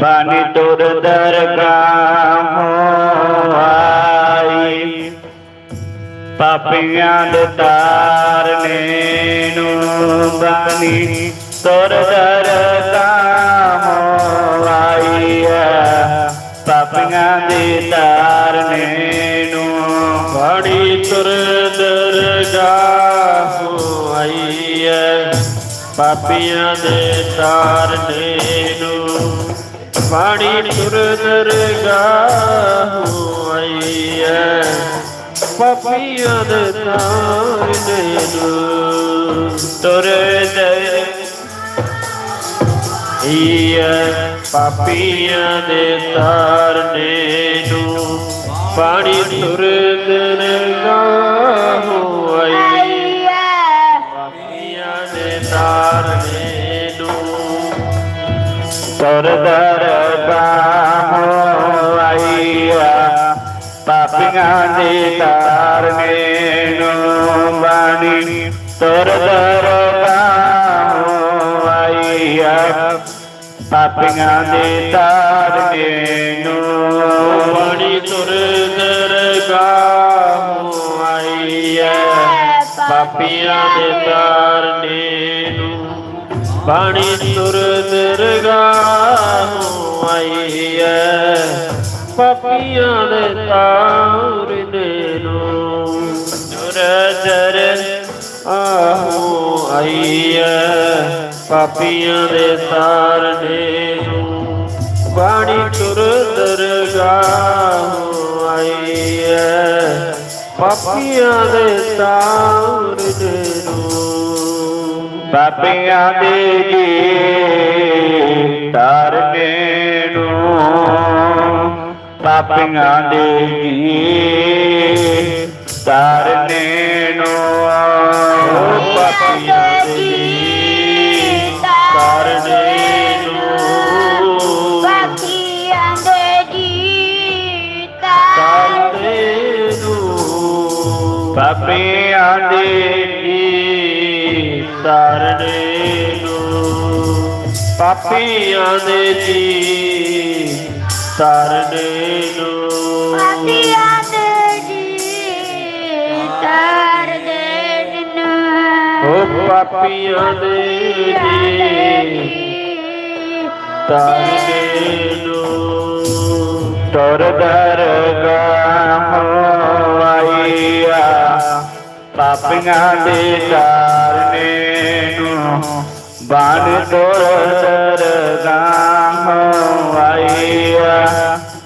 ਬਾਣੀ ਤੁਰ ਦਰਗਾਹ ਆਈ। ਪਾਪੀਆਂ ਦੇ ਤਾਰਨੇ ਨੂੰ ਬਾਣੀ ਤੁਰ ਦਰਗਾਹ ਆਈ ਪਾਪੀਆਂ ਦੇ ਤਾਰਨੇ ਨੂੰ ਬਾਣੀ ਤੁਰ ਦਰਗਾਹ ਆਈ ਪਾਪੀਆਂ ਦੇ ਤਾਰਨੇ ਨੂੰ ਬਾਣੀ ਤੁਰ ਦਰਗਾਹ ਆਈ ਐ ਪਾਪੀਆਂ ਦੇ ਤਾਰਨੇ ਨੂੰ ਤੁਰ ਦਰਗਾਹ ਆਈਆ, ਪਾਪੀਆਂ ਦੇ ਤਾਰਨੇ ਨੂੰ ਬਾਣੀ। ਤੁਰ ਦਰਗਾਹ ਆਈਆ, ਪਾਪੀਆਂ ਦੇ ਤਾਰਨੇ ਨੂੰ ਬਾਣੀ। ਤੁਰ ਦਰਗਾਹ ਆਈ ਪਾਪੀਆਂ ਦੇ ਤਾਰਨੇ ਨੂੰ ਬਾਣੀ। ਤੁਰ ਦਰਗਾਹ ਆਈ ਐ ਪਾਪੀਆਂ ਦੇ ਤਾਰਨੇ ਨੂੰ ਤੁਰ ਆਹੋ ਆਈ ਐ ਪਾਪੀਆਂ ਦੇ ਤਾਰਨੇ ਨੂੰ ਬਾਣੀ ਤੁਰ ਦਰਗਾਹ ਆਈ ਐ ਪਾਪੀਆਂ ਦੇ ਤਾਰਨੇ ਨੂੰ ਪਾਪੀਆਂ ਦੇ ਜੀ ਤਾਰਨੇ ਨੂੰ ਪਾਪੀਆਂ ਦੇ ਜੀ ਤਾਰਨੇ ਨੂੰ ਪਾਪੀਆਂ ਦੇ ਤਾਰਨੇ ਨੂੰ ਪਾਪੀਆਂ ਦੇ ਜੀਤਾ ਤਾਰਨੇ ਨੂੰ ਪਾਪੀਆਂ ਦੇ ਜੀ ਤਾਰਨੇ ਨੂੰ ਪਾਪੀਆਂ ਦੇ ਜੀ ਤਾਰਨੇ ਨੂੰ ਪਾਪੀਆਂ ਦੇ ਜੀਤਾ ਦੇ ਓ ਪਾਪੀਆਂ ਦੇ ਜੀ ਤਾਰਨੇ ਨੂੰ ਤੁਰ ਦਰਗਾਹ ਆਈਆ ਪਾਪੀਆਂ ਦੇ ਤਾਰਨੇ ਨੂੰ ਬਾਣ ਤੁਰ ਦਰਗਾਹ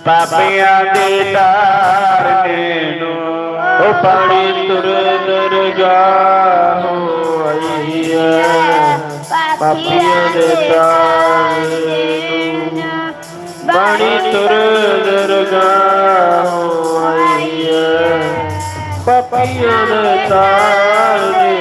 ਪਾਪੀਆਂ ਦੇ ਤਾਰਨੇ ਨੂੰ ਉਹ ਪਾਣੀ ਤੁਰ ਦਰਗਾਹ ਆਈ ਐ ਪਾਪੀਆਂ ਦੇ ਤਾਰਨੇ ਨੂੰ ਬਾਣੀ ਤੁਰ ਦਰਗਾਹ ਆਈ ਐ ਪਾਪੀਆਂ ਦੇ ਤਾਰਨੇ